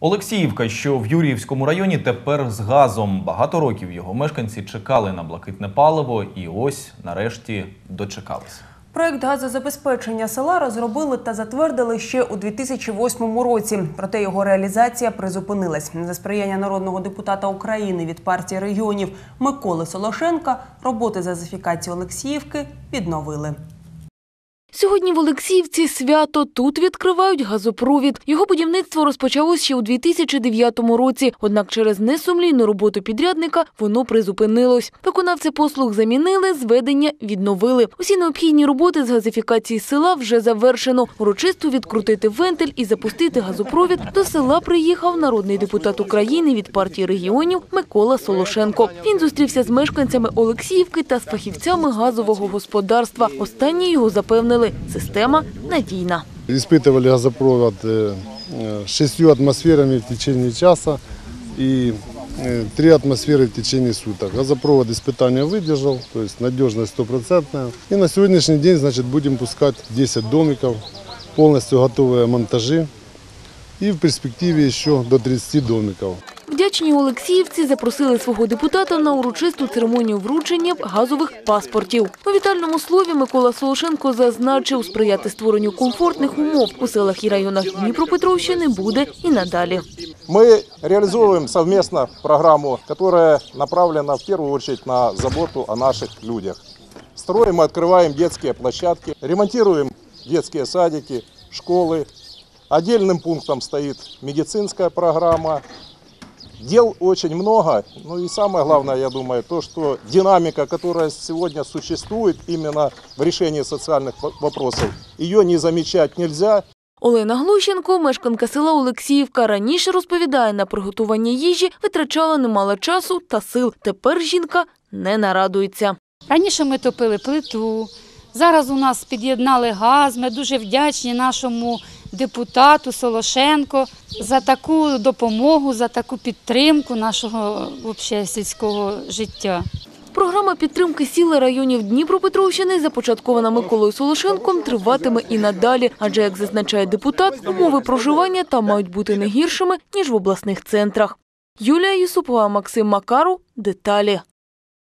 Олексіївка, що в Юріївському районі, тепер з газом. Багато років його мешканці чекали на блакитне паливо і ось нарешті дочекалися. Проект газозабезпечення села розробили та затвердили ще у 2008 році. Проте його реалізація призупинилась. За сприяння народного депутата України від партії регіонів Миколи Солошенка роботи з газифікації Олексіївки відновили. Сьогодні в Олексіївці свято. Тут відкривають газопровід. Його будівництво розпочалось ще у 2009 році. Однак через несумлінну роботу підрядника воно призупинилось. Виконавці послуг замінили, зведення відновили. Усі необхідні роботи з газифікації села вже завершено. Урочисто відкрутити вентиль і запустити газопровід до села приїхав народний депутат України від партії регіонів Микола Солошенко. Він зустрівся з мешканцями Олексіївки та з фахівцями газового господарства. Останні його запевнили, система надійна. Испытывали газопровод э, э, шестью атмосферами в течение часа и э, три атмосферы в течение суток. Газопровод испытания выдержал, то есть надежность стопроцентная. И на сегодняшний день значит, будем пускать 10 домиков, полностью готовые монтажи. И в перспективе еще до 30 домиков. Вдячні Олексіївці запросили свого депутата на урочисту церемонію вручення газових паспортів. У вітальному слові Микола Солошенко зазначив, сприяти створенню комфортних умов у селах і районах Дніпропетровщини буде і надалі. Мы реализовываем совместно программу, которая направлена в первую очередь на заботу о наших людях. Строим и открываем детские площадки, ремонтируем детские садики, школы. Отдельным пунктом стоит медицинская программа. Дел очень много, ну и самое главное, я думаю, то, что динамика, которая сегодня существует именно в решении социальных во- вопросов, ее не замечать нельзя, Олена Глущенко, мешканка села Олексіївка, раніше розповідає, на приготування їжі витрачала немало часу та сил. Тепер жінка не нарадується. Раніше ми топили плиту, зараз у нас під'єднали газ. Ми дуже вдячні нашому депутату Солошенко за таку допомогу, за таку підтримку нашого вообще, сільського життя. Програма підтримки сіл районів Дніпропетровщини, започаткована Миколою Солошенком, триватиме і надалі. Адже, як зазначає депутат, умови проживання там мають бути не гіршими, ніж в обласних центрах. Юлія Юсупова, Максим Макару. Деталі.